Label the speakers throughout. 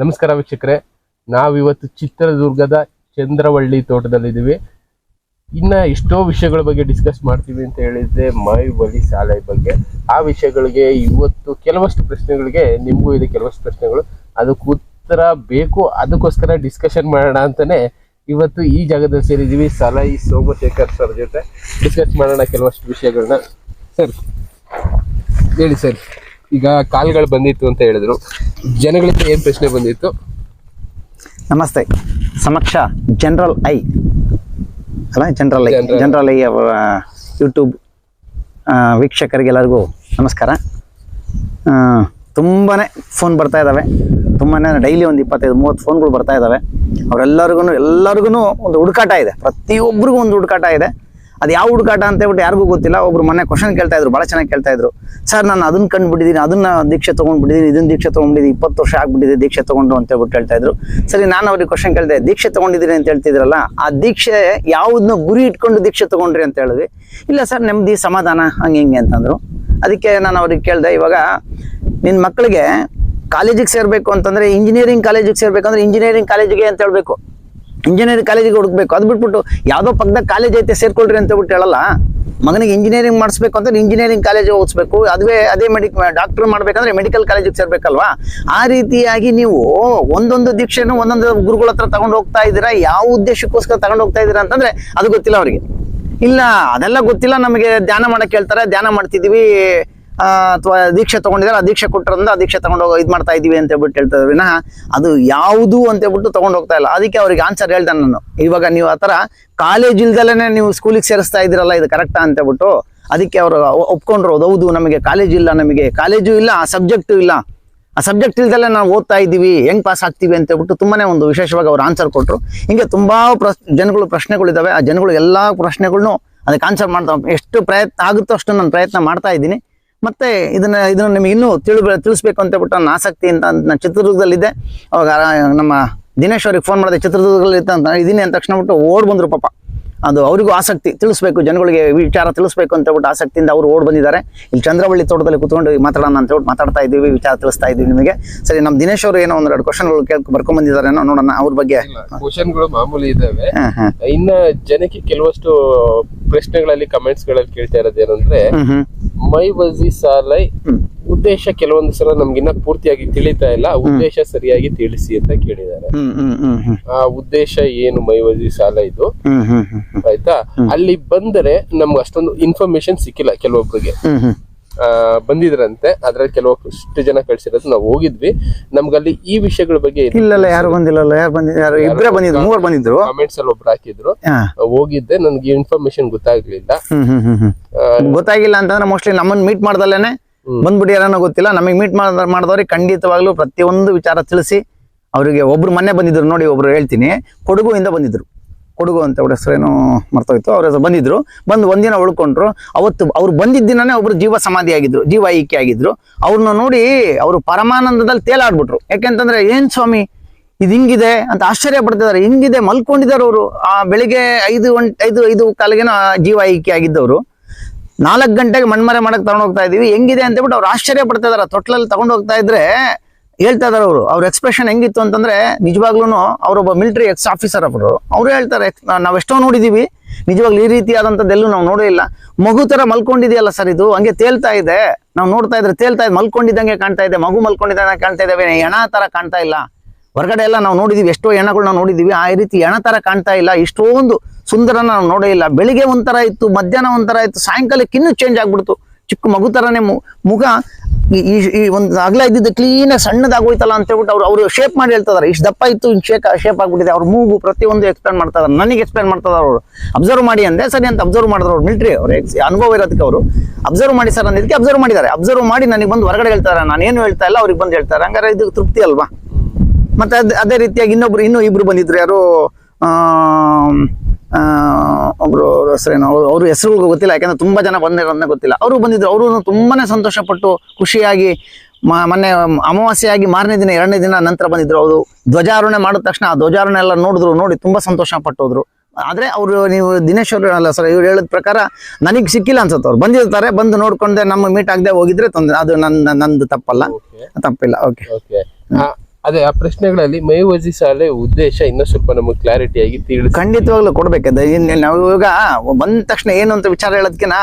Speaker 1: ನಮಸ್ಕಾರ ವೀಕ್ಷಕರೇ. ನಾವಿವತ್ತು ಚಿತ್ರದುರ್ಗದ ಚಂದ್ರವಳ್ಳಿ ತೋಟದಲ್ಲಿದ್ದೀವಿ. ಇನ್ನ ಎಷ್ಟೋ ವಿಷಯಗಳ ಬಗ್ಗೆ ಡಿಸ್ಕಸ್ ಮಾಡ್ತೀವಿ ಅಂತ ಹೇಳಿದ್ರೆ ಮೈ ಬಳಿ ಶಾಲೆ ಬಗ್ಗೆ. ಆ ವಿಷಯಗಳಿಗೆ ಇವತ್ತು ಕೆಲವಷ್ಟು ಪ್ರಶ್ನೆಗಳಿಗೆ, ನಿಮಗೂ ಇದೆ ಕೆಲವಷ್ಟು ಪ್ರಶ್ನೆಗಳು. ಅದಕ್ಕೆ ಉತ್ತರ ಬೇಕು, ಅದಕ್ಕೋಸ್ಕರ ಡಿಸ್ಕಷನ್ ಮಾಡೋಣ ಅಂತಾನೆ ಇವತ್ತು ಈ ಜಾಗದಲ್ಲಿ ಸೇರಿದ್ದೀವಿ. ಸಲೈ ಸೋಮಶೇಖರ್ ಸರ್ ಜೊತೆ ಡಿಸ್ಕಸ್ ಮಾಡೋಣ ಕೆಲವಷ್ಟು ವಿಷಯಗಳನ್ನ. ಸರ್. ಹೇಳಿ ಸರ್, ಈಗ ಕಾಲ್ಗಳು ಬಂದಿತ್ತು ಅಂತ ಹೇಳಿದ್ರು. ಜನಗಳಿಂದ ಏನು ಪ್ರಶ್ನೆ ಬಂದಿತ್ತು?
Speaker 2: ನಮಸ್ತೆ. ಸಮಕ್ಷ ಜನರಲ್ ಐ ಅಲ್ಲ ಜನರಲ್ ಐ. ಜನರಲ್ ಐ ಅವರ ಯೂಟ್ಯೂಬ್ ವೀಕ್ಷಕರಿಗೆಲ್ಲರಿಗೂ ನಮಸ್ಕಾರ. ತುಂಬಾ ಫೋನ್ ಬರ್ತಾ ಇದ್ದಾವೆ ತುಂಬಾ ಡೈಲಿ ಒಂದು ಇಪ್ಪತ್ತೈದು ಮೂವತ್ತು ಫೋನ್ಗಳು ಬರ್ತಾ ಇದ್ದಾವೆ ಅವರೆಲ್ಲರಿಗೂ ಎಲ್ಲರಿಗೂ ಒಂದು ಹುಡುಕಾಟ ಇದೆ. ಪ್ರತಿಯೊಬ್ಬರಿಗೂ ಒಂದು ಹುಡುಕಾಟ ಇದೆ. ಅದು ಯಾವ ಹುಡುಕಾಟ ಅಂತ ಹೇಳ್ಬಿಟ್ಟು ಯಾರಿಗೂ ಗೊತ್ತಿಲ್ಲ. ಒಬ್ರು ಮೊನ್ನೆ ಕ್ವಶನ್ ಕೇಳ್ತಾ ಇದ್ರು ಭಾಳ ಚೆನ್ನಾಗಿ ಕೇಳ್ತಾ ಇದ್ರು. ಸರ್, ನಾನು ಅದನ್ನ ಕಂಡುಬಿಟ್ಟಿದ್ದೀನಿ ಅದನ್ನ ದೀಕ್ಷೆ ತೊಗೊಂಡ್ಬಿಟ್ಟಿದ್ದೀನಿ ಇದನ್ನ ದೀಕ್ಷೆ ತೊಗೊಂಡಿದ್ದೀನಿ ಇಪ್ಪತ್ತು ವರ್ಷ ಆಗ್ಬಿಟ್ಟಿದೆ, ದೀಕ್ಷೆ ತೊಗೊಂಡು ಅಂತ ಹೇಳ್ಬಿಟ್ಟು ಹೇಳ್ತಾ ಇದ್ರು. ಸರಿ, ನಾನು ಅವ್ರಿಗೆ ಕ್ವಶನ್ ಕೇಳಿದೆ, ದೀಕ್ಷೆ ತೊಗೊಂಡಿದ್ದೀನಿ ಅಂತ ಹೇಳ್ತಿದ್ರಲ್ಲ, ಆ ದೀಕ್ಷೆ ಯಾವುದನ್ನ ಗುರಿ ಇಟ್ಕೊಂಡು ದೀಕ್ಷೆ ತೊಗೊಂಡ್ರಿ ಅಂತ ಹೇಳಿದ್ವಿ. ಇಲ್ಲ ಸರ್, ನೆಮ್ಮದಿ, ಸಮಾಧಾನ, ಹಂಗೆ ಹಿಂಗೆ ಅಂತಂದ್ರು. ಅದಕ್ಕೆ ನಾನು ಅವ್ರಿಗೆ ಕೇಳಿದೆ, ಇವಾಗ ನಿನ್ನ ಮಕ್ಕಳಿಗೆ ಕಾಲೇಜಿಗೆ ಸೇರಬೇಕು ಅಂತಂದ್ರೆ ಇಂಜಿನಿಯರಿಂಗ್ ಕಾಲೇಜಿಗೆ ಸೇರ್ಬೇಕಂದ್ರೆ ಇಂಜಿನಿಯರಿಂಗ್ ಕಾಲೇಜಿಗೆ ಅಂತ ಹೇಳ್ಬೇಕು. ಇಂಜಿನಿಯರಿಂಗ್ ಕಾಲೇಜಿಗೆ ಹುಡುಕ್ಬೇಕು. ಅದು ಬಿಟ್ಬಿಟ್ಟು ಯಾವುದೋ ಪಕ್ಕದ ಕಾಲೇಜ್ ಐತೆ ಸೇರ್ಕೊಳ್ರಿ ಅಂತ ಬಿಟ್ಟು ಹೇಳಲ್ಲ. ಮಗನಿಗೆ ಇಂಜಿನಿಯರಿಂಗ್ ಮಾಡಿಸ್ಬೇಕು ಅಂದ್ರೆ ಇಂಜಿನಿಯರಿಂಗ್ ಕಾಲೇಜ್ ಓದಿಸ್ಬೇಕು. ಅದುವೇ ಅದೇ ಮೆಡಿಕ್ ಡಾಕ್ಟರ್ ಮಾಡಬೇಕಂದ್ರೆ ಮೆಡಿಕಲ್ ಕಾಲೇಜಿಗೆ ಸೇರಬೇಕಲ್ವಾ? ಆ ರೀತಿಯಾಗಿ ನೀವು ಒಂದೊಂದು ದೀಕ್ಷೆನೂ ಒಂದೊಂದು ಗುರುಗಳ ಹತ್ರ ತಗೊಂಡು ಹೋಗ್ತಾ ಇದ್ದೀರಾ? ಯಾವ ಉದ್ದೇಶಕ್ಕೋಸ್ಕರ ತಗೊಂಡು ಹೋಗ್ತಾ ಇದ್ದೀರಾ ಅಂತಂದ್ರೆ ಅದು ಗೊತ್ತಿಲ್ಲ ಅವರಿಗೆ. ಇಲ್ಲ, ಅದೆಲ್ಲ ಗೊತ್ತಿಲ್ಲ ನಮಗೆ. ಧ್ಯಾನ ಮಾಡೋಕ್ಕೆ ಹೇಳ್ತಾರೆ. ಧ್ಯಾನ ಮಾಡ್ತಿದೀವಿ ಅಥವಾ ದೀಕ್ಷೆ ತಗೊಂಡಿದ್ದಾರೆ, ಆ ದೀಕ್ಷೆ ಕೊಟ್ಟರಿಂದ ಆ ದೀಕ್ಷೆ ತಗೊಂಡು ಹೋಗೋ ಇದು ಮಾಡ್ತಾ ಇದೀವಿ ಅಂತ ಹೇಳ್ಬಿಟ್ಟು ಹೇಳ್ತಾ ಇದ್ದಾರೆ. ವಿನಃ ಅದು ಯಾವುದು ಅಂತ ಹೇಳ್ಬಿಟ್ಟು ತೊಗೊಂಡು ಹೋಗ್ತಾ ಇಲ್ಲ. ಅದಕ್ಕೆ ಅವ್ರಿಗೆ ಆನ್ಸರ್ ಹೇಳ್ದೆ ನಾನು. ಇವಾಗ ನೀವು ಆ ಥರ ಕಾಲೇಜ್ ಇಲ್ದಲೇ ನೀವು ಸ್ಕೂಲಿಗೆ ಸೇರಿಸ್ತಾ ಇದ್ದೀರಲ್ಲ, ಇದು ಕರೆಕ್ಟಾ ಅಂತ ಹೇಳ್ಬಿಟ್ಟು ಅದಕ್ಕೆ ಅವರು ಒಪ್ಕೊಂಡ್ರು. ಹೌದು, ನಮಗೆ ಕಾಲೇಜ್ ಇಲ್ಲ ನಮಗೆ. ಕಾಲೇಜು ಇಲ್ಲ, ಆ ಸಬ್ಜೆಕ್ಟು ಇಲ್ಲ. ಆ ಸಬ್ಜೆಕ್ಟ್ ಇಲ್ದಲ್ಲೇ ನಾವು ಓದ್ತಾ ಇದ್ದೀವಿ, ಹೆಂಗ್ ಪಾಸ್ ಆಗ್ತೀವಿ ಅಂತ ಹೇಳ್ಬಿಟ್ಟು ತುಂಬಾನೇ ಒಂದು ವಿಶೇಷವಾಗಿ ಅವ್ರು ಆನ್ಸರ್ ಕೊಟ್ಟರು ಹಿಂಗೆ ತುಂಬ ಪ್ರಶ್, ಜನಗಳು ಪ್ರಶ್ನೆಗಳಿದ್ದಾವೆ ಆ ಜನಗಳು ಎಲ್ಲ ಪ್ರಶ್ನೆಗಳ್ನು ಅದಕ್ಕೆ ಆನ್ಸರ್ ಮಾಡ್ತಾ ಎಷ್ಟು ಪ್ರಯತ್ನ ಆಗುತ್ತೋ ಅಷ್ಟು ನಾನು ಪ್ರಯತ್ನ ಮಾಡ್ತಾ ಇದ್ದೀನಿ. ಮತ್ತೆ ಇದನ್ನ ಇದನ್ನ ನಿಮಗೆ ಇನ್ನೂ ತಿಳಿ, ತಿಳಿಸ್ಬೇಕು ಅಂತ ಹೇಳ್ಬಿಟ್ಟು ನನ್ನ ಅಂತ ನಾನು ಚಿತ್ರದುರ್ಗದಲ್ಲಿದ್ದೆ ಅವಾಗ ನಮ್ಮ ದಿನೇಶ್ ಅವ್ರಿಗೆ ಫೋನ್ ಮಾಡಿದೆ ಚಿತ್ರದುರ್ಗದಲ್ಲಿ ಅಂತ. ಇದೀನಿ ಅಂತ ತಕ್ಷಣ ಬಿಟ್ಟು ಓಡ್ ಬಂದ್ರು ಪಾಪ. ಅದು ಅವರಿಗೂ ಆಸಕ್ತಿ ತಿಳಿಸ್ಬೇಕು ಜನಗಳಿಗೆ ವಿಚಾರ ತಿಳಿಸ್ಬೇಕು ಅಂತ ಹೇಳ್ಬಿಟ್ಟು ಆಸಕ್ತಿಯಿಂದ ಅವರು ಓಡ್ ಬಂದಿದ್ದಾರೆ. ಇಲ್ಲಿ ಚಂದ್ರವಳ್ಳಿ ತೋಟದಲ್ಲಿ ಕುತ್ಕೊಂಡು ಮಾತಾಡೋಣ ಅಂತ ಹೇಳ್ಬಿಟ್ಟು ಮಾತಾಡ್ತಾ ಇದ್ದೀವಿ ವಿಚಾರ ತಿಳಿಸ್ತಾ ಇದ್ದೀವಿ ನಿಮಗೆ. ಸರಿ ನಮ್ಮ ದಿನೇಶ್ ಅವರು ಏನೋ ಒಂದೆರಡು ಕ್ವಶನ್ಗಳು ಕೇಳ್ಕೊ ಬರ್ಕೊಂಡ್ ಬಂದಿದ್ದಾರೆ ನೋಡೋಣ ಅವ್ರ ಬಗ್ಗೆ.
Speaker 1: ಕ್ವಶನ್ಗಳು ಮಾಮೂಲಿ
Speaker 2: ಹಾ.
Speaker 1: ಇನ್ನ ಜನಕ್ಕೆ ಕೆಲವಷ್ಟು ಪ್ರಶ್ನೆಗಳಲ್ಲಿ ಕಮೆಂಟ್ಸ್ಗಳಲ್ಲಿ ಕೇಳ್ತಾ
Speaker 2: ಇರೋದೇನಂದ್ರೆ
Speaker 1: ಮೈ ವಜಿ ಸಾಲೈ. ಉದ್ದೇಶ ಕೆಲವೊಂದು ಸಲ ನಮ್ಗಿನ್ನ ಪೂರ್ತಿಯಾಗಿ ತಿಳಿತಾ ಇಲ್ಲ. ಉದ್ದೇಶ ಸರಿಯಾಗಿ ತಿಳಿಸಿ ಅಂತ ಕೇಳಿದ್ದಾರೆ. ಆ ಉದ್ದೇಶ ಏನು ಮೈವಜಿ ಸಾಲ ಇದು? ಆಯ್ತಾ? ಅಲ್ಲಿ ಬಂದರೆ ನಮ್ಗೆ ಅಷ್ಟೊಂದು ಇನ್ಫಾರ್ಮೇಶನ್ ಸಿಕ್ಕಿಲ್ಲ ಕೆಲವೊಬ್ಬರಿಗೆ ಬಂದಿದ್ರಂತೆ. ಅದ್ರಲ್ಲಿ ಕೆಲವಷ್ಟು ಜನ ಕಳ್ಸಿರೋದು ನಾವು ಹೋಗಿದ್ವಿ. ನಮ್ಗಲ್ಲಿ ಈ ವಿಷಯಗಳ ಬಗ್ಗೆ
Speaker 2: ಇಲ್ಲಲ್ಲ ಯಾರು ಬಂದಿಲ್ಲ ಯಾರು ಬಂದಿದ್ರು ಇಬ್ಬರೇ ಬಂದಿದ್ರು ಮೂವರು ಬಂದಿದ್ರು.
Speaker 1: ಕಾಮೆಂಟ್ಸ್ ಅಲ್ಲಿ ಒಬ್ರು ಹಾಕಿದ್ರು. ಹೋಗಿದ್ದೆ. ನನ್ಗೆ ಇನ್ಫಾರ್ಮೇಶನ್ ಗೊತ್ತಾಗ್ಲಿಲ್ಲ.
Speaker 2: ಗೊತ್ತಾಗಿಲ್ಲ ಅಂತಂದ್ರೆ ಮೋಸ್ಟ್ಲಿ ನಮ್ಮನ್ನ ಮೀಟ್ ಮಾಡ್ದಲ್ಲೇನೆ ಬಂದ್ಬಿಟ್ಟು ಯಾರೇನೋ ಗೊತ್ತಿಲ್ಲ, ನಮಗೆ ಮೀಟ್ ಮಾಡಿದವ್ರಿಗೆ ಖಂಡಿತವಾಗ್ಲೂ ಪ್ರತಿಯೊಂದು ವಿಚಾರ ತಿಳಿಸಿ ಅವರಿಗೆ ಒಬ್ರು ಮೊನ್ನೆ ಬಂದಿದ್ರು, ನೋಡಿ ಒಬ್ರು ಹೇಳ್ತೀನಿ. ಕೊಡಗುವಿಂದ ಬಂದಿದ್ರು. ಕೊಡಗು ಅಂತ ಅವ್ರ ಹೆಸರೇನು ಮರ್ತೋಯ್ತು, ಅವ್ರ ಹೆಸರು ಬಂದಿದ್ರು. ಬಂದು ಒಂದಿನ ಉಳ್ಕೊಂಡ್ರು. ಅವತ್ತು ಅವ್ರು ಬಂದಿದ್ದ ದಿನನೇ ಒಬ್ರು ಜೀವ ಸಮಾಧಿ ಆಗಿದ್ರು, ಜೀವ ಐಕ್ಯ ಆಗಿದ್ರು. ಅವ್ರನ್ನ ನೋಡಿ ಅವರು ಪರಮಾನಂದದಲ್ಲಿ ತೇಲಾಡ್ಬಿಟ್ರು. ಯಾಕೆಂತಂದ್ರೆ, ಏನ್ ಸ್ವಾಮಿ, ಇದು ಹಿಂಗಿದೆ? ಅಂತ ಆಶ್ಚರ್ಯ ಪಡ್ತಿದ್ದಾರೆ. ಹಿಂಗಿದೆ, ಮಲ್ಕೊಂಡಿದ್ದಾರೆ ಅವರು. ಆ ಬೆಳಿಗ್ಗೆ ಐದು ಗಂಟೆ, ಐದು ಐದು ಕಾಲಿಗೆನೋ ಜೀವ ಐಕ್ಯ ಆಗಿದ್ದವರು. ನಾಲ್ಕು ಗಂಟೆಗೆ ಮಣ್ಮರೆ ಮಾಡಕ್ ತಗೊಂಡು ಹೋಗ್ತಾ ಇದೀವಿ. ಹೆಂಗಿದೆ ಅಂತ ಹೇಳ್ಬಿಟ್ಟು ಅವ್ರು ಆಶ್ಚರ್ಯ ಪಡ್ತಾ ಇದಾರೆ. ತೊಟ್ಲಲ್ಲಿ ತಗೊಂಡು ಹೋಗ್ತಾ ಇದ್ರೆ ಹೇಳ್ತಾ ಇದಾರೆ ಅವರು. ಅವ್ರ ಎಕ್ಸ್ಪ್ರೆಷನ್ ಹೆಂಗಿತ್ತು ಅಂತಂದ್ರೆ ನಿಜವಾಗ್ಲೂ ಅವರೊಬ್ಬ ಮಿಲಿಟರಿ ಎಕ್ಸ್ ಆಫೀಸರ್ ಅವರು, ಅವ್ರು ಹೇಳ್ತಾರೆ, ನಾವ್ ಎಷ್ಟೋ ನೋಡಿದೀವಿ. ನಿಜವಾಗ್ಲೂ ಈ ರೀತಿಯಾದಂಥದ್ದೆಲ್ಲೂ ನಾವು ನೋಡೇ ಇಲ್ಲ. ಮಗು ತರ ಮಲ್ಕೊಂಡಿದೆಯಲ್ಲ ಸರ್ ಇದು? ಹಂಗೆ ತೇಲ್ತಾ ಇದೆ. ನಾವು ನೋಡ್ತಾ ಇದ್ರೆ ತೇಲ್ತಾ ಇದೆ. ಮಲ್ಕೊಂಡಿದ್ದಂಗೆ ಕಾಣ್ತಾ ಇದೆ. ಮಗು ಮಲ್ಕೊಂಡಿದ್ದಂಗೆ ಕಾಣ್ತಾ ಇದ್ದಾವೆ ಹೆಣ ತರ ಕಾಣ್ತಾ ಇಲ್ಲ. ಹೊರಗಡೆ ಎಲ್ಲ ನಾವು ನೋಡಿದೀವಿ. ಎಷ್ಟೋ ಹೆಣಗಳು ನಾವು ನೋಡಿದೀವಿ. ಆ ರೀತಿ ಹೆಣ ತರ ಕಾಣ್ತಾ ಇಲ್ಲ. ಇಷ್ಟೊಂದು ಸುಂದರನ ನಾವು ನೋಡೇ ಇಲ್ಲ. ಬೆಳಿಗ್ಗೆ ಒಂಥರ ಇತ್ತು ಮಧ್ಯಾಹ್ನ ಒಂಥರ ಇತ್ತು ಸಾಯಂಕಾಲಕ್ಕೆ ಇನ್ನೂ ಚೇಂಜ್ ಆಗ್ಬಿಡ್ತು. ಚಿಕ್ಕ ಮಗು ಥರನೇ ಮು- ಮುಖ ಈ ಈ- ಒಂದು ಅಗಲ ಇದ್ದಿದ್ದು ಕ್ಲೀನಾಗಿ ಸಣ್ಣದಾಗೋಯ್ತಲ್ಲ ಅಂತ ಹೇಳ್ಬಿಟ್ಟು ಅವ್ರು ಅವರು ಶೇಪ್ ಮಾಡಿ ಹೇಳ್ತದಾರೆ. ಇಷ್ಟು ದಪ್ಪ ಇತ್ತು ಇನ್ನು ಶೇಕ್ ಶೇಪ್ ಆಗಿಬಿಟ್ಟಿದೆ. ಅವ್ರ ಮೂಗು ಪ್ರತಿಯೊಂದು ಎಕ್ಸ್ಪ್ಲೇನ್ ಮಾಡ್ತಾ ಇದಾರೆ ನನಗೆ ಎಕ್ಸ್ಪ್ಲೇನ್ ಮಾಡ್ತಾ ಅವರು. ಅಬ್ಸರ್ವ್ ಮಾಡಿ ಅಂದೆ ಸರಿ ಅಂತ ಅಬ್ಸರ್ವ್ ಮಾಡಿದ್ರು ಅವ್ರು. ಮಿಲ್ಟ್ರಿ ಅವ್ರು ಅನುಭವ ಇರೋದಕ್ಕೆ ಅವರು. ಅಬ್ಸರ್ವ್ ಮಾಡಿ ಸರ್ ಅನ್ನೋದಕ್ಕೆ ಅಬ್ಸರ್ವ್ ಮಾಡಿದ್ದಾರೆ. ಅಬ್ಸರ್ವ್ ಮಾಡಿ ನನಗೆ ಬಂದು ಹೊರಗಡೆ ಹೇಳ್ತಾರೆ. ನಾನು ಏನು ಹೇಳ್ತಾ ಇಲ್ಲ ಅವ್ರಿಗೆ ಬಂದು ಹೇಳ್ತಾರೆ. ಹಂಗಾರೆ ಇದು ತೃಪ್ತಿ ಅಲ್ವಾ? ಮತ್ತೆ ಅದ್ ಅದೇ ರೀತಿಯಾಗಿ ಇನ್ನೊಬ್ರು ಇನ್ನೂ ಇಬ್ರು ಬಂದಿದ್ರು. ಯಾರು ಆ, ಒಬ್ರು ಅವ್ರ ಹೆಸರೇನು ಅವ್ರು ಅವ್ರ ಹೆಸರುಗಳು ಗೊತ್ತಿಲ್ಲ ಯಾಕಂದ್ರೆ ತುಂಬಾ ಜನ ಬಂದಿರೋದನ್ನ ಗೊತ್ತಿಲ್ಲ. ಅವರು ಬಂದಿದ್ರು ಅವರು ತುಂಬಾನೇ ಸಂತೋಷ ಪಟ್ಟು ಖುಷಿಯಾಗಿ ಮೊನ್ನೆ ಅಮಾವಾಸ್ಯೆಯಾಗಿ ಮಾರನೇ ದಿನ ಎರಡನೇ ದಿನ ನಂತರ ಬಂದಿದ್ರು ಅವರು. ಧ್ವಜಾರೋಹಣೆ ಮಾಡಿದ ತಕ್ಷಣ ಆ ಧ್ವಜಾರೋಹಣೆ ಎಲ್ಲ ನೋಡಿದ್ರು ನೋಡಿ ತುಂಬಾ ಸಂತೋಷ ಪಟ್ಟೋದ್ರು ಆದ್ರೆ ಅವರು ನೀವು ದಿನೇಶ್ ಅವರು ಅಲ್ಲ ಸರ್ ಇವ್ರು ಹೇಳಿದ ಪ್ರಕಾರ ನನಗೆ ಸಿಕ್ಕಿಲ್ಲ ಅನ್ಸುತ್ತೆ ಅವ್ರು. ಬಂದಿರ್ತಾರೆ ಬಂದು ನೋಡ್ಕೊಂಡೆ ನಮ್ಮ ಮೀಟ್ ಆಗದೆ ಹೋಗಿದ್ರೆ ತೊಂದರೆ ಅದು ನನ್ನ ನಂದು ತಪ್ಪಲ್ಲ. ತಪ್ಪಿಲ್ಲ ಓಕೆ
Speaker 1: ಓಕೆ ಅದೇ ಆ ಪ್ರಶ್ನೆಗಳಲ್ಲಿ ಮೈವಜಿ ಶಾಲೆ ಉದ್ದೇಶ ಇನ್ನೂ ಸ್ವಲ್ಪ ನಮಗೆ ಕ್ಲಾರಿಟಿಯಾಗಿ ತಿಳಿಸಿ.
Speaker 2: ಖಂಡಿತವಾಗ್ಲೂ ಕೊಡ್ಬೇಕದು ನಾವು ಇವಾಗ ಬಂದ ತಕ್ಷಣ ಏನು ಅಂತ ವಿಚಾರ ಹೇಳೋದಕ್ಕಿನ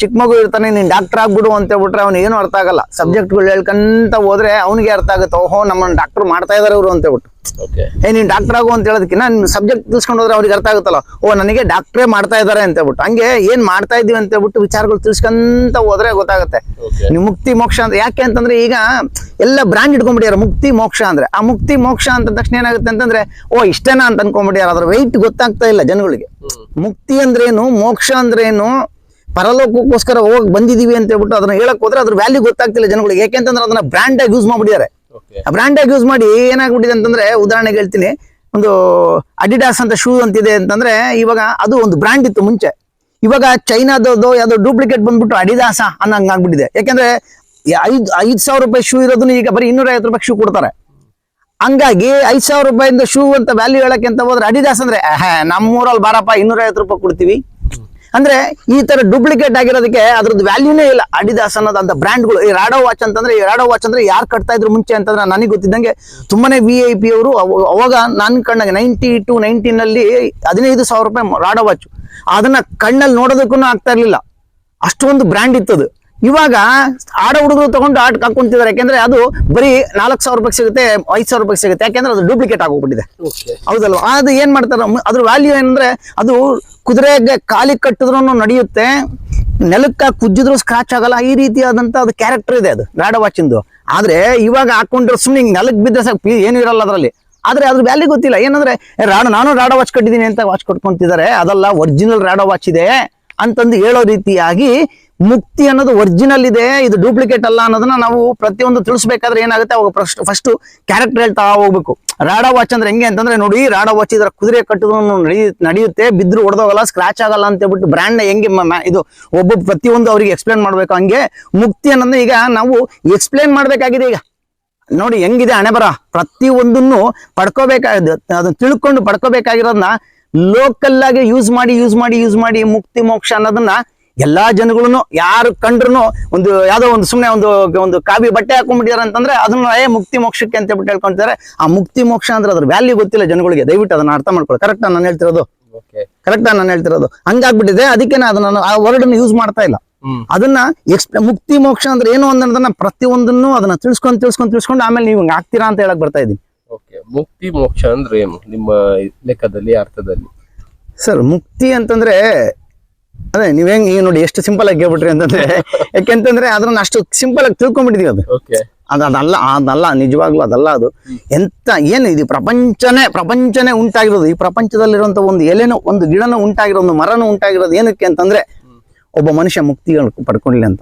Speaker 2: ಚಿಕ್ಕ ಮಗು ಇರ್ತಾನೆ ನೀನು ಡಾಕ್ಟರ್ ಆಗ್ಬಿಡು ಅಂತ ಹೇಳ್ಬಿಟ್ರೆ ಅವ್ನು ಏನು ಅರ್ಥ ಆಗಲ್ಲ. ಸಬ್ಜೆಕ್ಟ್ಗಳು ಹೇಳ್ಕಂತ ಹೋದ್ರೆ ಅವನಿಗೆ ಅರ್ಥ ಆಗುತ್ತೆ. ಓಹೋ ನಮ್ಮನ್ನ ಡಾಕ್ಟರ್ ಮಾಡ್ತಾ ಇದಾರೆ ಇವರು ಅಂತ ಹೇಳ್ಬಿಟ್ಟು.
Speaker 1: ಓಕೆ
Speaker 2: ಏ ನೀನ್ ಡಾಕ್ಟರ್ ಆಗು ಅಂತ ಹೇಳೋದಕ್ಕಿಂತ ನೀನು ಸಬ್ಜೆಕ್ಟ್ ತಿಳ್ಸ್ಕೊಂಡು ಹೋದ್ರೆ ಅವ್ರಿಗೆ ಅರ್ಥ ಆಗುತ್ತಲ್ಲ. ಓ ನನಗೆ ಡಾಕ್ಟ್ರೇ ಮಾಡ್ತಾ ಇದಾರೆ ಅಂತ ಹೇಳ್ಬಿಟ್ಟು. ಹಂಗೆ ಏನ್ ಮಾಡ್ತಾ ಇದೀವಿ ಅಂತ ಹೇಳ್ಬಿಟ್ಟು ವಿಚಾರಗಳು ತಿಳ್ಸ್ಕೊಂತ ಹೋದ್ರೆ ಗೊತ್ತಾಗುತ್ತೆ.
Speaker 1: ನಿಮ್
Speaker 2: ನೀವು ಮುಕ್ತಿ ಮೋಕ್ಷ ಅಂತ ಯಾಕೆ ಅಂತಂದ್ರೆ ಈಗ ಎಲ್ಲ ಬ್ರಾಂಡ್ ಇಟ್ಕೊಂಡ್ಬಿಟ್ಟಿದ್ದಾರೆ ಮುಕ್ತಿ ಮೋಕ್ಷ ಅಂದ್ರೆ. ಆ ಮುಕ್ತಿ ಮೋಕ್ಷ ಅಂತ ತಕ್ಷಣ ಏನಾಗುತ್ತೆ ಅಂತಂದ್ರೆ ಓ ಇಷ್ಟೇನಾ ಅಂತ ಅನ್ಕೊಂಡ್ಬಿಟ್ಟಿದ್ದಾರೆ ಅದ್ರ ವೆಯ್ಟ್ ಗೊತ್ತಾಗ್ತಾ ಇಲ್ಲ ಜನಗಳಿಗೆ. ಮುಕ್ತಿ ಅಂದ್ರೇನು ಮೋಕ್ಷ ಅಂದ್ರೇನು ಪರಲೋಕಕ್ಕೋಸ್ಕರ ಹೋಗಿ ಬಂದಿದೀವಿ ಅಂತ ಹೇಳ್ಬಿಟ್ಟು ಅದನ್ನ ಹೇಳಕ್ ಹೋದ್ರೆ ಅದ್ರ ವ್ಯಾಲ್ಯೂ ಗೊತ್ತಾಗ್ತಿಲ್ಲ ಜನಗಳಿಗೆ. ಯಾಕೆಂತಂದ್ರೆ ಅದನ್ನ ಬ್ರ್ಯಾಂಡ್ ಆಗಿ ಯೂಸ್ ಮಾಡ್ಬಿಟ್ಟಿದ್ದಾರೆ. ಆ ಬ್ರ್ಯಾಂಡ್ ಆಗಿ ಯೂಸ್ ಮಾಡಿ ಏನಾಗ್ಬಿಟ್ಟಿದೆ ಅಂತಂದ್ರೆ ಉದಾಹರಣೆಗೆ ಹೇಳ್ತೀನಿ. ಒಂದು ಅಡಿಡಾಸ್ ಅಂತ ಶೂ ಅಂತಿದೆ ಅಂತಂದ್ರೆ ಇವಾಗ ಅದು ಒಂದು ಬ್ರ್ಯಾಂಡ್ ಇತ್ತು ಮುಂಚೆ. ಇವಾಗ ಚೈನಾದದ್ದು ಯಾವ್ದೋ ಡೂಪ್ಲಿಕೇಟ್ ಬಂದ್ಬಿಟ್ಟು ಅಡಿದಾಸ ಅನ್ನಂಗ್ ಆಗ್ಬಿಟ್ಟಿದೆ. ಯಾಕಂದ್ರೆ ಐದ್, ಐದು ಸಾವಿರ ರೂಪಾಯಿ ಶೂ ಇರೋದನ್ನ ಈಗ ಬರೀ ಇನ್ನೂರ ಐವತ್ತು ರೂಪಾಯಿ ಶೂ ಕೊಡ್ತಾರೆ. ಹಂಗಾಗಿ ಐದು ಸಾವಿರ ರೂಪಾಯಿಂದ ಶೂ ಅಂತ ವ್ಯಾಲ್ಯೂ ಹೇಳಕ್ಕೆ ಅಂತ ಹೋದ್ರೆ ಅಡಿದಾಸ್ ಅಂದ್ರೆ ನಮ್ಮೂರಲ್ಲಿ ಬಾರಪ್ಪ ಇನ್ನೂರ ಐವತ್ತು ರೂಪಾಯಿ ಕೊಡ್ತೀವಿ. ಅಂದ್ರೆ ಈ ತರ ಡೂಪ್ಲಿಕೇಟ್ ಆಗಿರೋದಕ್ಕೆ ಅದ್ರದ್ದು ವ್ಯಾಲ್ಯೂನೇ ಇಲ್ಲ. ಅಡಿದಾಸ್ ಅನ್ನೋದು ಅಂತ ಬ್ರ್ಯಾಂಡ್ಗಳು ಈ ರಾಡೋ ವಾಚ್ ಅಂತಂದ್ರೆ, ಈ ರಾಡೋ ವಾಚ್ ಅಂದ್ರೆ ಯಾರು ಕಟ್ತಾ ಇದ್ರು ಮುಂಚೆ ಅಂತಂದ್ರೆ ನನಗೆ ಗೊತ್ತಿದ್ದಂಗೆ ತುಂಬಾನೇ ವಿ ಐ ಪಿ ಅವರು ಅವಾಗ ನಾನು ಕಣ್ಣಾಗ ನೈಂಟಿ ಟು ನೈನ್ಟೀನ್ ಅಲ್ಲಿ ಹದಿನೈದು ಸಾವಿರ ರೂಪಾಯಿ ರಾಡೋ ವಾಚ್ ಅದನ್ನ ಕಣ್ಣಲ್ಲಿ ನೋಡೋದಕ್ಕೂ ಆಗ್ತಾ ಇರ್ಲಿಲ್ಲ. ಅಷ್ಟೊಂದು ಬ್ರ್ಯಾಂಡ್ ಇತ್ತದು. ಇವಾಗ ಆಡ ಹುಡುಗರು ತಗೊಂಡು ಆಟ ಹಾಕೊಂತಿದ್ದಾರೆ ಯಾಕೆಂದ್ರೆ ಅದು ಬರೀ ನಾಲ್ಕು ಸಾವಿರ ರೂಪಾಯಿ ಸಿಗುತ್ತೆ ಐದು ಸಾವಿರ ರೂಪಾಯಿ ಸಿಗುತ್ತೆ. ಯಾಕೆಂದ್ರೆ ಅದು ಡೂಪ್ಲಿಕೇಟ್ ಆಗೋಗ್ಬಿಟ್ಟಿದೆ. ಹೌದಲ್ವಾ? ಅದು ಏನ್ ಮಾಡ್ತಾರೆ? ಅದ್ರ ವ್ಯಾಲ್ಯೂ ಏನಂದ್ರೆ ಅದು ಕುದುರೆಗೆ ಕಾಲಿ ಕಟ್ಟಿದ್ರು ನಡೆಯುತ್ತೆ. ನೆಲಕ್ಕ ಕುಜ್ಜಿದ್ರು ಸ್ಕ್ರಾಚ್ ಆಗಲ್ಲ. ಈ ರೀತಿಯಾದಂತ ಅದು ಕ್ಯಾರೆಕ್ಟರ್ ಇದೆ ಅದು. ರಾಡ ವಾಚಿಂದು ಆದ್ರೆ ಇವಾಗ ಹಾಕೊಂಡ್ರೆ ಸುಮ್ಮನೆ ನೆಲಕ್ಕೆ ನೆಲಕ್ ಬಿದ್ದರೆ ಸಾಕು. ಏನು ಇರಲ್ಲ ಅದರಲ್ಲಿ. ಆದ್ರೆ ಅದ್ರ ವ್ಯಾಲ್ಯೂ ಗೊತ್ತಿಲ್ಲ. ಏನಂದ್ರೆ ರಾಡ ನಾನು ರಾಡ ವಾಚ್ ಕಟ್ಟಿದ್ದೀನಿ ಅಂತ ವಾಚ್ ಕೊಟ್ಕೊಂತಿದ್ದಾರೆ. ಅದಲ್ಲ ಒರಿಜಿನಲ್ ರಾಡ ವಾಚ್ ಇದೆ. ಅಂತಂದು ಹೇಳೋ ರೀತಿಯಾಗಿ ಮುಕ್ತಿ ಅನ್ನೋದು ಒರಿಜಿನಲ್ ಇದೆ. ಇದು ಡೂಪ್ಲಿಕೇಟ್ ಅಲ್ಲ ಅನ್ನೋದನ್ನ ನಾವು ಪ್ರತಿಯೊಂದು ತಿಳಿಸ್ಬೇಕಾದ್ರೆ ಏನಾಗುತ್ತೆ? ಅವಾಗ ಫಸ್ಟ್ ಫಸ್ಟ್ ಕ್ಯಾರೆಕ್ಟರ್ ಹೇಳ್ತಾ ಹೋಗ್ಬೇಕು. ರಾಡ ವಾಚ್ ಅಂದ್ರೆ ಹೆಂಗೆ ಅಂತಂದ್ರೆ ನೋಡಿ ರಾಡ ವಾಚ್ ಇದ್ರ ಕುದುರೆ ಕಟ್ಟುದು ನಡಿ, ನಡೆಯುತ್ತೆ. ಬಿದ್ರು ಹೊಡೆದೋಗಲ್ಲ ಸ್ಕ್ರಾಚ್ ಆಗಲ್ಲ ಅಂತ ಹೇಳ್ಬಿಟ್ಟು ಬ್ರ್ಯಾಂಡ್ ಹೆಂಗೆ ಇದು ಒಬ್ಬ ಪ್ರತಿಯೊಂದು ಅವ್ರಿಗೆ ಎಕ್ಸ್ಪ್ಲೇನ್ ಮಾಡ್ಬೇಕು ಹಂಗೆ. ಮುಕ್ತಿ ಅನ್ನೋದು ಈಗ ನಾವು ಎಕ್ಸ್ಪ್ಲೇನ್ ಮಾಡ್ಬೇಕಾಗಿದೆ ಈಗ. ನೋಡಿ ಹೆಂಗಿದೆ ಹಣೆ ಬರ ಪ್ರತಿಯೊಂದನ್ನು ಪಡ್ಕೋಬೇಕಾದ ಅದನ್ನ ತಿಳ್ಕೊಂಡು ಪಡ್ಕೋಬೇಕಾಗಿರೋದನ್ನ ಲೋಕಲ್ ಆಗಿ ಯೂಸ್ ಮಾಡಿ ಯೂಸ್ ಮಾಡಿ ಯೂಸ್ ಮಾಡಿ ಮುಕ್ತಿ ಮೋಕ್ಷ ಅನ್ನೋದನ್ನ ಎಲ್ಲಾ ಜನಗಳನ್ನು ಯಾರು ಕಂಡ್ರು ಒಂದು ಯಾವ್ದೋ ಒಂದು ಸುಮ್ಮನೆ ಒಂದು ಒಂದು ಕಾವಿ ಬಟ್ಟೆ ಹಾಕೊಂಡ್ಬಿಟ್ಟಿದಾರೆ ಅಂತಂದ್ರೆ ಅದನ್ನ ಏ ಮುಕ್ತಿ ಮೋಕ್ಷಕ್ಕೆ ಅಂತ ಹೇಳ್ಬಿಟ್ಟು ಹೇಳ್ಕೊಂತಾರೆ ಆ ಮುಕ್ತಿ ಮೋಕ್ಷ ಅಂದ್ರೆ ಅದ್ರ ವ್ಯಾಲ್ಯೂ ಗೊತ್ತಿಲ್ಲ ಜನಗಳಿಗೆ. ದಯವಿಟ್ಟು ಅದನ್ನ ಅರ್ಥ ಮಾಡ್ಕೊಳ್ಳಿ. ಕರೆಕ್ಟ್ ನಾನು ಹೇಳ್ತಿರೋದು? ಕರೆಕ್ಟ್ ನಾನು ಹೇಳ್ತಿರೋದು? ಹಂಗಾಗ್ಬಿಟ್ಟಿದೆ. ಅದಕ್ಕೆ ನಾನು ಅದನ್ನ ಆ ವರ್ಡ್ ಯೂಸ್ ಮಾಡ್ತಾ ಇಲ್ಲ. ಅದನ್ನ ಎಕ್ಸ್ಪ್ಲೇ ಮುಕ್ತಿ ಮೋಕ್ಷ ಅಂದ್ರೆ ಏನು ಅನ್ನೋದನ್ನ ಪ್ರತಿಯೊಂದನ್ನು ಅದನ್ನ ತಿಳ್ಸ್ಕೊಂಡು ತಿಳ್ಸ್ಕೊಂಡ್ ತಿಳ್ಸ್ಕೊಂಡು ಆಮೇಲೆ ನೀವು ಹಿಂಗ್ ಆಗ್ತೀರಾ ಅಂತ ಹೇಳಕ್ ಬರ್ತಾ ಇದ್ದೀನಿ.
Speaker 1: ಓಕೆ ಮುಕ್ತಿ ಮೋಕ್ಷ ಅಂದ್ರೆ ಏನು? ನಿಮ್ಮ ಲೆಕ್ಕದಲ್ಲಿ ಅರ್ಥದಲ್ಲಿ.
Speaker 2: ಸರ್ ಮುಕ್ತಿ ಅಂತಂದ್ರೆ ಅದೇ ನೀವ್ ಹೆಂಗ್ ಈಗ ನೋಡಿ ಎಷ್ಟು ಸಿಂಪಲ್ ಆಗಿ ಹೇಳ್ಬಿಟ್ರಿ ಅಂತಂದ್ರೆ ಯಾಕೆಂತಂದ್ರೆ ಅದನ್ನ ಅಷ್ಟು ಸಿಂಪಲ್ ಆಗಿ ತಿಳ್ಕೊಂಡ್ಬಿಟ್ಟಿದೀವಿ ಅದು.
Speaker 1: ಓಕೆ
Speaker 2: ಅದು ಅದಲ್ಲ ಅದಲ್ಲ ನಿಜವಾಗ್ಲೂ ಅದಲ್ಲ ಅದು. ಎಂತ ಏನು ಇದು ಪ್ರಪಂಚನೇ ಪ್ರಪಂಚನೇ ಉಂಟಾಗಿರೋದು ಈ ಪ್ರಪಂಚದಲ್ಲಿರುವಂತ ಒಂದು ಎಲೆನೋ ಒಂದು ಗಿಡನೋ ಉಂಟಾಗಿರೋ ಒಂದು ಮರನೂ ಉಂಟಾಗಿರೋದು ಏನಕ್ಕೆ ಅಂತಂದ್ರೆ ಒಬ್ಬ ಮನುಷ್ಯ ಮುಕ್ತಿಗಳು ಪಡ್ಕೊಳ್ಳಿ ಅಂತ.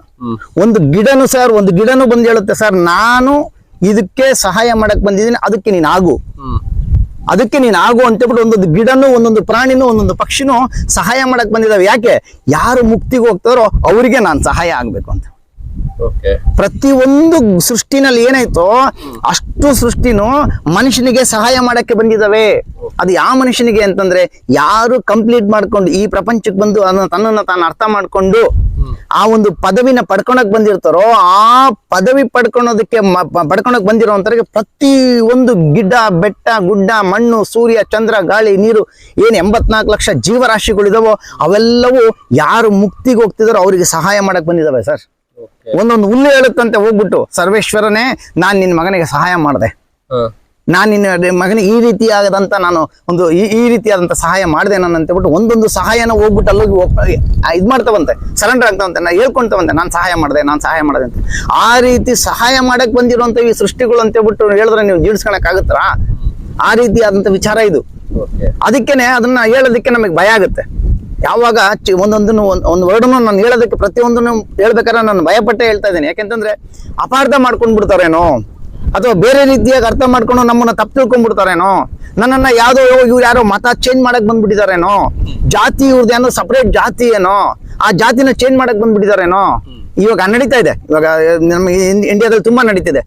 Speaker 2: ಒಂದು ಗಿಡನು ಸರ್ ಒಂದು ಗಿಡನು ಬಂದು ಹೇಳುತ್ತೆ ಸರ್ ನಾನು ಇದಕ್ಕೆ ಸಹಾಯ ಮಾಡಕ್ ಬಂದಿದ್ದೀನಿ ಅದಕ್ಕೆ ನೀನ್ ಆಗು. ಅದಕ್ಕೆ ನೀನ್ ಆಗು ಅಂತ ಹೇಳ್ಬಿಟ್ಟು ಒಂದೊಂದು ಗಿಡನು ಒಂದೊಂದು ಪ್ರಾಣಿನೂ ಒಂದೊಂದು ಪಕ್ಷಿನೂ ಸಹಾಯ ಮಾಡಕ್ ಬಂದಿದಾವೆ. ಯಾಕೆ? ಯಾರು ಮುಕ್ತಿಗೆ ಹೋಗ್ತಾರೋ ಅವರಿಗೆ ನಾನು ಸಹಾಯ ಆಗ್ಬೇಕು ಅಂತ. ಪ್ರತಿ ಒಂದು ಸೃಷ್ಟಿನಲ್ಲಿ ಏನಾಯ್ತೋ ಅಷ್ಟು ಸೃಷ್ಟಿನೂ ಮನುಷ್ಯನಿಗೆ ಸಹಾಯ ಮಾಡಕ್ಕೆ ಬಂದಿದ್ದಾವೆ. ಅದು ಯಾವ ಮನುಷ್ಯನಿಗೆ ಅಂತಂದ್ರೆ ಯಾರು ಕಂಪ್ಲೀಟ್ ಮಾಡ್ಕೊಂಡು ಈ ಪ್ರಪಂಚಕ್ಕೆ ಬಂದು ಅದನ್ನ ತನ್ನನ್ನು ತಾನು ಅರ್ಥ ಮಾಡ್ಕೊಂಡು ಆ ಒಂದು ಪದವಿನ ಪಡ್ಕೊಳಕ್ ಬಂದಿರ್ತಾರೋ ಆ ಪದವಿ ಪಡ್ಕೊಳೋದಕ್ಕೆ ಪಡ್ಕೊಳಕ್ ಬಂದಿರೋಂಥವ್ರಿಗೆ ಪ್ರತಿ ಒಂದು ಗಿಡ್ಡ ಬೆಟ್ಟ, ಗುಡ್ಡ, ಮಣ್ಣು, ಸೂರ್ಯ, ಚಂದ್ರ, ಗಾಳಿ, ನೀರು ಏನ್ ಎಂಬತ್ನಾಲ್ಕು ಲಕ್ಷ ಜೀವರಾಶಿಗಳಿದಾವೋ ಅವೆಲ್ಲವೂ ಯಾರು ಮುಕ್ತಿಗೆ ಹೋಗ್ತಿದಾರೋ ಅವರಿಗೆ ಸಹಾಯ ಮಾಡಕ್ ಬಂದಿದಾವೆ ಸರ್. ಒಂದೊಂದು ಹುಲ್ಲು ಹೇಳುತ್ತಂತೆ ಹೋಗ್ಬಿಟ್ಟು ಸರ್ವೇಶ್ವರನೇ ನಾನ್ ನಿನ್ ಮಗನಿಗೆ ಸಹಾಯ ಮಾಡಿದೆ.
Speaker 1: ನಾನು
Speaker 2: ನಾನ್ ನಿನ್ನ ಮಗನಿಗೆ ಈ ರೀತಿಯಾದಂತ ನಾನು ಒಂದು ಈ ಈ ರೀತಿಯಾದಂತ ಸಹಾಯ ಮಾಡಿದೆ ನಾನು ಅಂತ ಹೇಳ್ಬಿಟ್ಟು ಒಂದೊಂದು ಸಹಾಯನ ಹೋಗ್ಬಿಟ್ಟು ಅಲ್ಲೋಗಿ ಹೋಗ್- ಮಾಡ್ತವಂತೆ ಇದ್ ಮಾಡ್ತಾವಂತೆ ಸರೆಂಡರ್ ಆಗ್ತಾವಂತೆ ನಾ ಹೇಳ್ಕೊಂತವಂತೆ ನಾನು ಸಹಾಯ ಮಾಡಿದೆ ನಾನು ಸಹಾಯ ಮಾಡಿದೆ ಅಂತ. ಆ ರೀತಿ ಸಹಾಯ ಮಾಡಕ್ ಬಂದಿರುವಂತ ಈ ಸೃಷ್ಟಿಗಳು ಅಂತ ಬಿಟ್ಟು ಹೇಳಿದ್ರೆ ನೀವು ಜೀರ್ಸ್ಕೊಳಕ್ ಆಗುತ್ತಾ ಆ ರೀತಿಯಾದಂತ ವಿಚಾರ ಇದು. ಅದಕ್ಕೇನೆ ಅದನ್ನ ಹೇಳೋದಕ್ಕೆ ನಮಗೆ ಭಯ ಆಗುತ್ತೆ. ಯಾವಾಗ ಒಂದೊಂದನ್ನು ಒಂದ್- ಒಂದು ವರ್ಡನ್ನು ನಾನು ಹೇಳೋದಕ್ಕೆ ಪ್ರತಿಯೊಂದನ್ನು ಹೇಳ್ಬೇಕಾದ್ರೆ ನಾನು ಭಯಪಟ್ಟೆ ಹೇಳ್ತಾ ಇದ್ದೀನಿ. ಯಾಕೆಂತಂದ್ರೆ ಅಪಾರ್ಥ ಮಾಡ್ಕೊಂಡು ಬಿಡ್ತಾರೇನೋ ಅಥವಾ ಬೇರೆ ರೀತಿಯಾಗಿ ಅರ್ಥ ಮಾಡ್ಕೊಂಡು ನಮ್ಮನ್ನ ತಪ್ಪು ತಿಳ್ಕೊಂಡ್ಬಿಡ್ತಾರೇನೋ? ನನ್ನನ್ನ ಯಾವ್ದೋ ಇವ್ರು ಯಾರೋ ಮತ ಚೇಂಜ್ ಮಾಡಕ್ ಬಂದ್ಬಿಟ್ಟಿದಾರೇನೋ? ಜಾತಿ ಇವ್ರದ್ದು ಏನೋ ಸಪರೇಟ್ ಜಾತಿ ಏನೋ? ಆ ಜಾತಿನ ಚೇಂಜ್ ಮಾಡಕ್ ಬಂದ್ಬಿಟ್ಟಿದಾರೇನೋ? ಇವಾಗ ನಡೀತಾ ಇದೆ. ಇವಾಗ ನಮ್ಮ ಇಂಡಿಯಾದಲ್ಲಿ ತುಂಬಾ ನಡೀತಿದೆ.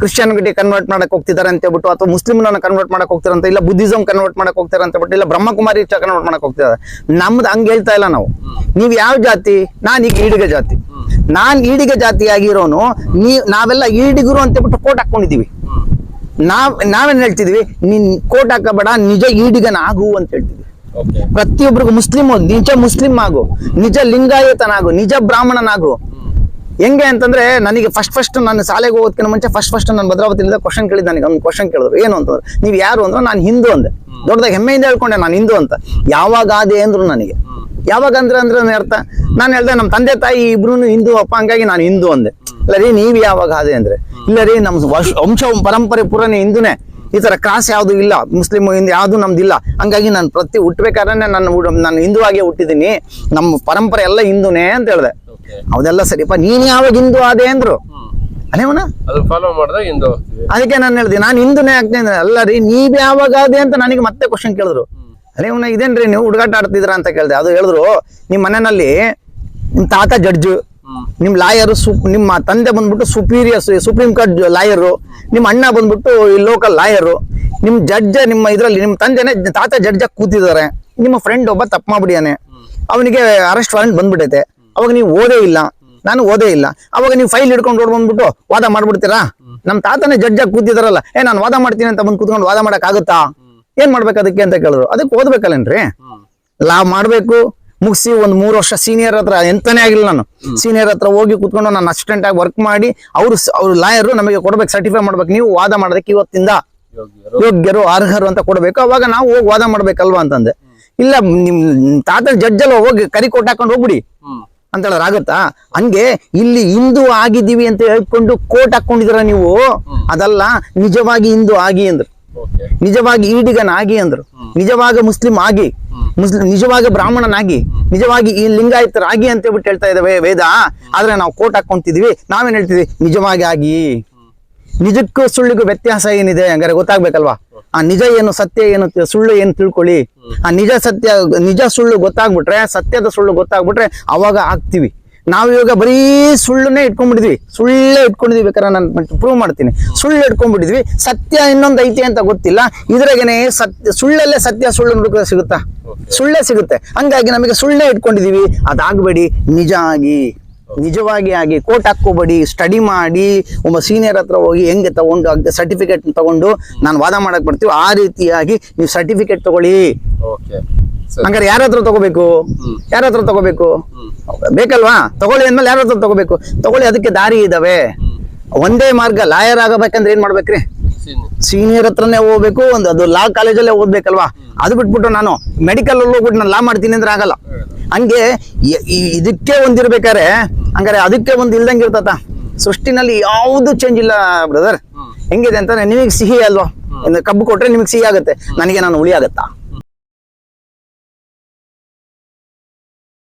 Speaker 1: ಕ್ರಿಶ್ಚಿಯನ್
Speaker 2: ಕ್ರಿಶ್ಚಿಯಾನಿಟಿ ಕನ್ವರ್ಟ್ ಮಾಡಕ್ ಹೋಗ್ತಿದ್ದಾರೆ ಅಂತ ಹೇಳ್ಬಿಟ್ಟು ಅಥವಾ ಮುಸ್ಲಿಮ್ನ ಕನ್ವರ್ಟ್ ಮಾಡಕ್ ಹೋಗ್ತಾರಂತ ಅಂತ ಇಲ್ಲ ಬುದ್ಧಿಸಂ ಕನ್ವರ್ಟ್ ಮಾಡಕ್ ಹೋಗ್ತಾರೆ ಅಂತ ಹೇಳ್ಬಿಟ್ಟು ಇಲ್ಲ ಬ್ರಹ್ಮಕುಮಾರಿ ಕನ್ವರ್ಟ್ ಮಾಡಕ್ ಹೋಗ್ತಿದ್ದಾರೆ ನಮ್ದು ಹಂಗ ಹೇಳ್ತಾ ಇಲ್ಲ ನಾವು. ನೀವ್ ಯಾವ ಜಾತಿ? ನಾನ್ ಈಗ ಈಡಿಗ ಜಾತಿ. ನಾನ್ ಈಡಿಗ ಜಾತಿ ಆಗಿರೋನು ನೀವ್ ನಾವೆಲ್ಲ ಈಡಿಗರು ಅಂತ ಹೇಳ್ಬಿಟ್ಟು ಕೋಟ್ ಹಾಕೊಂಡಿದೀವಿ ನಾವ್ ನಾವೇನ್ ಹೇಳ್ತಿದ್ವಿ? ನೀನ್ ಕೋಟ್ ಹಾಕಬೇಡ ನಿಜ ಈಡಿಗನ ಆಗು ಅಂತ ಹೇಳ್ತಿದ್ವಿ. ಪ್ರತಿಯೊಬ್ಬರಿಗೂ ಮುಸ್ಲಿಂ ನಿಜ ಮುಸ್ಲಿಂ ಆಗು. ನಿಜ ಲಿಂಗಾಯತನಾಗು ನಿಜ ಬ್ರಾಹ್ಮಣನಾಗು. ಹೆಂಗೆ ಅಂತಂದ್ರೆ ನನಗೆ ಫಸ್ಟ್ ಫಸ್ಟ್ ನಾನು ಶಾಲೆಗೆ ಹೋಗೋದಕ್ಕಿಂತ ಮುಂಚೆ ಫಸ್ಟ್ ಫಸ್ಟ್ ನಾನು ಭದ್ರಾವತಿಯಿಂದ ಕ್ವಶನ್ ಕೇಳಿದ ನನಗೆ ಒಂದು ಕ್ವಶನ್ ಕೇಳಿದ್ರು. ಏನು ಅಂತಂದ್ರೆ ನೀವು ಯಾರು ಅಂದ್ರೆ ನಾನು ಹಿಂದೂ ಅಂದೆ. ದೊಡ್ಡದಾಗ ಹೆಮ್ಮೆಯಿಂದ ಹೇಳ್ಕೊಂಡೆ ನಾನು ಹಿಂದೂ ಅಂತ. ಯಾವಾಗ ಆದೆ ಅಂದ್ರು ನನಗೆ. ಯಾವಾಗ ಅಂದ್ರೆ ಅಂದ್ರೆ ಅರ್ಥ. ನಾನು ಹೇಳ್ದೆ ನಮ್ಮ ತಂದೆ ತಾಯಿ ಇಬ್ರು ಹಿಂದೂ ಅಪ್ಪ ಹಂಗಾಗಿ ನಾನು ಹಿಂದೂ ಅಂದೆ. ಇಲ್ಲ ರೀ ನೀವು ಯಾವಾಗ ಆದೆ ಅಂದ್ರೆ? ಇಲ್ಲ ರೀ ನಮ್ಮ ವಂಶ ಪರಂಪರೆ ಪುರಾಣ ಹಿಂದೂನೇ. ಈ ತರ ಕ್ರಾಸ್ ಯಾವ್ದು ಇಲ್ಲ. ಮುಸ್ಲಿಂ ಹಿಂದೆ ಯಾವ್ದು ನಮ್ದಿಲ್ಲ. ಹಂಗಾಗಿ ನಾನು ಪ್ರತಿ ಹುಟ್ಟಬೇಕಾದ್ರೆ ನಾನು ನಾನು ಹಿಂದೂ ಆಗೇ ಹುಟ್ಟಿದ್ದೀನಿ. ನಮ್ಮ ಪರಂಪರೆ ಎಲ್ಲ ಹಿಂದೂನೇ ಅಂತ ಹೇಳ್ದೆ. ಹೌದೆಲ್ಲ ಸರಿಪ್ಪ ನೀನ್ ಯಾವಾಗ ಹಿಂದೂ ಅದೇ ಅಂದ್ರು.
Speaker 1: ಫಾಲೋ ಹಿಂದೆ
Speaker 2: ಅದಕ್ಕೆ ನಾನು ಹೇಳ್ದೆ ನಾನು ಹಿಂದೂನೇ ಆಗ್ತೇನೆ ಅಂದ್ರೆ, ಅಲ್ಲ ರೀ ನೀವ್ ಯಾವಾಗ ಅದೇ ಅಂತ ನನಗೆ ಮತ್ತೆ ಕ್ವಶನ್ ಕೇಳಿದ್ರು. ಅನೇವನ ಇದೇನ್ರಿ ನೀವು ಹುಡುಗಾಟ ಆಡ್ತಿದ್ರ ಅಂತ ಕೇಳ್ದೆ. ಅದು ಹೇಳಿದ್ರು ನಿಮ್ ಮನೆಯಲ್ಲಿ ನಿಮ್ ತಾತ ಜಡ್ಜ್ ನಿಮ್ ಲಾಯರ್ ನಿಮ್ಮ ತಂದೆ ಬಂದ್ಬಿಟ್ಟು ಸುಪೀರಿಯರ್ ಸುಪ್ರೀಂ ಕೋರ್ಟ್ ಲಾಯರು ನಿಮ್ಮ ಅಣ್ಣ ಬಂದ್ಬಿಟ್ಟು ಲೋಕಲ್ ಲಾಯರು ನಿಮ್ ಜಡ್ಜ್ ನಿಮ್ಮ ಇದ್ರಲ್ಲಿ ನಿಮ್ ತಂದೆನೆ ತಾತ ಜಡ್ಜ್ ಕೂತಿದ್ದಾರೆ. ನಿಮ್ಮ ಫ್ರೆಂಡ್ ಒಬ್ಬ ತಪ್ಪು ಮಾಡ್ಬಿಡಿಯಾನೆ ಅವನಿಗೆ ಅರೆಸ್ಟ್ ವಾರೆಂಟ್ ಬಂದ್ಬಿಟ್ಟೈತೆ. ಅವಾಗ ನೀವು ಓದೇ ಇಲ್ಲ. ನಾನು ಓದೇ ಇಲ್ಲ. ಅವಾಗ ನೀವು ಫೈಲ್ ಹಿಡ್ಕೊಂಡು ಓಡ್ ಬಂದ್ಬಿಟ್ಟು ವಾದ ಮಾಡ್ಬಿಡ್ತೀರಾ? ನಮ್ ತಾತನೇ ಜಡ್ಜ್ ಆಗಿ ಕೂತಿದಾರಲ್ಲ ಏ ನಾನು ವಾದ ಮಾಡ್ತೀನಿ ಅಂತ ಬಂದು ಕೂತ್ಕೊಂಡು ವಾದ ಮಾಡಕ್ ಆಗುತ್ತಾ ಏನ್ ಮಾಡ್ಬೇಕು ಅದಕ್ಕೆ ಅಂತ ಕೇಳಿದ್ರು. ಅದಕ್ಕೆ ಓದ್ಬೇಕಲ್ಲೇನ್ರಿ? ಲಾ ಮಾಡ್ಬೇಕು. ಮುಗಿಸಿ ಒಂದ್ ಮೂರು ವರ್ಷ ಸೀನಿಯರ್ ಹತ್ರ ಎಂತನೇ ಆಗಿಲ್ಲ ನಾನು. ಸೀನಿಯರ್ ಹತ್ರ ಹೋಗಿ ಕುತ್ಕೊಂಡು ನಾನು ಅಸಿಸ್ಟೆಂಟ್ ಆಗಿ ವರ್ಕ್ ಮಾಡಿ ಅವರು ಅವ್ರ ಲಾಯರ್ ನಮಗೆ ಕೊಡ್ಬೇಕು ಸರ್ಟಿಫೈ ಮಾಡ್ಬೇಕು. ನೀವು ವಾದ ಮಾಡೋದಕ್ಕೆ ಇವತ್ತಿಂದ
Speaker 1: ಯೋಗಿಯರು.
Speaker 2: ಅರ್ಹರು ಅಂತ ಕೊಡ್ಬೇಕು. ಅವಾಗ ನಾವು ಹೋಗಿ ವಾದ ಮಾಡ್ಬೇಕಲ್ವಾ ಅಂತಂದೆ. ಇಲ್ಲ ನಿಮ್ ತಾತ ಜಡ್ಜ್ ಅಲ್ಲ ಹೋಗಿ ಕರಿ ಕೊಟ್ಟು ಹಾಕೊಂಡು ಹೋಗ್ಬಿಡಿ. ಅಂತ ಹೇಳಿದ್ರೆ ಆಗುತ್ತಾ ಹಂಗೆ ಇಲ್ಲಿ ಹಿಂದೂ ಆಗಿದ್ದೀವಿ ಅಂತ ಹೇಳ್ಕೊಂಡು ಕೋಟ್ ಹಾಕೊಂಡಿದ್ರ ನೀವು? ಅದಲ್ಲ ನಿಜವಾಗಿ ಹಿಂದೂ ಆಗಿ ಅಂದ್ರು.
Speaker 1: ನಿಜವಾಗಿ
Speaker 2: ನಿಜವಾಗಿ ಈಡಿಗನಾಗಿ ಅಂದ್ರು. ನಿಜವಾಗ ಮುಸ್ಲಿಂ ಆಗಿ. ಮುಸ್ಲಿಂ ನಿಜವಾಗ ಬ್ರಾಹ್ಮಣನಾಗಿ. ನಿಜವಾಗಿ ಈ ಲಿಂಗಾಯತರಾಗಿ ಅಂತ ಹೇಳ್ಬಿಟ್ಟು ಹೇಳ್ತಾ ಇದಾವೆ ವೇದ. ಆದ್ರೆ ನಾವು ಕೋಟ್ ಹಾಕೊಂತಿದ್ವಿ ನಾವೇನ್ ಹೇಳ್ತೀವಿ ನಿಜವಾಗಿ ಆಗಿ. ನಿಜಕ್ಕೂ ಸುಳ್ಳಿಗೂ ವ್ಯತ್ಯಾಸ ಏನಿದೆ ಹಂಗಾರೆ ಗೊತ್ತಾಗ್ಬೇಕಲ್ವಾ? ಆ ನಿಜ ಏನು ಸತ್ಯ ಏನು ಸುಳ್ಳು ಏನು ತಿಳ್ಕೊಳ್ಳಿ. ಆ ನಿಜ ಸತ್ಯ, ನಿಜ ಸುಳ್ಳು ಗೊತ್ತಾಗ್ಬಿಟ್ರೆ, ಸತ್ಯದ ಸುಳ್ಳು ಗೊತ್ತಾಗ್ಬಿಟ್ರೆ ಅವಾಗ ಆಗ್ತೀವಿ. ನಾವು ಇವಾಗ ಬರೀ ಸುಳ್ಳನ್ನೇ ಇಟ್ಕೊಂಡ್ಬಿಟ್ಟಿದ್ವಿ. ಸುಳ್ಳೇ ಇಟ್ಕೊಂಡಿದ್ವಿ ಬೇಕಾದ್ರೆ ನಾನು ಪ್ರೂವ್ ಮಾಡ್ತೀನಿ. ಸುಳ್ಳು ಇಟ್ಕೊಂಡ್ಬಿಟ್ಟಿದ್ವಿ. ಸತ್ಯ ಇನ್ನೊಂದು ಐತೆ ಅಂತ ಗೊತ್ತಿಲ್ಲ. ಇದ್ರಾಗೇನೆ ಸತ್ಯ, ಸುಳ್ಳಲ್ಲೇ ಸತ್ಯ, ಸುಳ್ಳು ಹುಡುಕ ಸಿಗುತ್ತಾ? ಸುಳ್ಳೇ ಸಿಗುತ್ತೆ. ಹಂಗಾಗಿ ನಮಗೆ ಸುಳ್ಳೇ ಇಟ್ಕೊಂಡಿದೀವಿ. ಅದಾಗಬೇಡಿ. ನಿಜ ಆಗಿ. ನಿಜವಾಗಿ ಆಗಿ ಕೋಟ್ ಹಾಕೋಬೇಡಿ ಸ್ಟಡಿ ಮಾಡಿ ಒಬ್ಬ ಸೀನಿಯರ್ ಹತ್ರ ಹೋಗಿ ಹೆಂಗೆ ತಗೊಂಡು ಸರ್ಟಿಫಿಕೇಟ್ ತಗೊಂಡು ನಾನು ವಾದ ಮಾಡಕ್ ಬರ್ತೀವಿ ಆ ರೀತಿಯಾಗಿ ನೀವು ಸರ್ಟಿಫಿಕೇಟ್ ತಗೊಳ್ಳಿ. ಹಂಗಾರೆ ಯಾರ ಹತ್ರ ತಗೋಬೇಕು? ಯಾರ ಹತ್ರ ತಗೋಬೇಕು? ಬೇಕಲ್ವಾ? ತಗೊಳ್ಳಿ ಅಂದ್ಮೇಲೆ ಯಾರ ಹತ್ರ ತಗೋಬೇಕು? ತಗೊಳ್ಳಿ ಅದಕ್ಕೆ ದಾರಿ ಇದಾವೆ. ಒಂದೇ ಮಾರ್ಗ ಲಾಯರ್ ಆಗಬೇಕಂದ್ರೆ ಏನ್ ಮಾಡ್ಬೇಕ್ರಿ? ಸೀನಿಯರ್ ಹತ್ರನೇ ಹೋಗ್ಬೇಕು ಒಂದು ಅದು ಲಾ ಕಾಲೇಜಲ್ಲೇ ಓದ್ಬೇಕಲ್ವಾ? ಅದು ಬಿಟ್ಬಿಟ್ಟು ನಾನು ಮೆಡಿಕಲ್ ಅಲ್ಲಿ ಹೋಗ್ಬಿಟ್ಟು ನಾನು ಲಾ ಮಾಡ್ತೀನಿ ಅಂದ್ರೆ ಆಗಲ್ಲ. ಹಂಗೆ ಇದಕ್ಕೆ ಒಂದಿರ್ಬೇಕಾರೆ ಹಂಗಾರೆ ಅದಕ್ಕೆ ಒಂದು ಇಲ್ದಂಗೆ ಇರ್ತತ ಸೃಷ್ಟಿನಲ್ಲಿ ಯಾವುದು ಚೇಂಜ್ ಇಲ್ಲ ಬ್ರದರ್ ಹೆಂಗಿದೆ ಅಂತ ನಿಮಗೆ ಸಿಹಿ ಅಲ್ವಾ? ಕಬ್ಬು ಕೊಟ್ರೆ ನಿಮಗೆ ಸಿಹಿ ಆಗುತ್ತೆ. ನನಗೆ ನಾನು ಹುಳಿ ಆಗತ್ತಾ?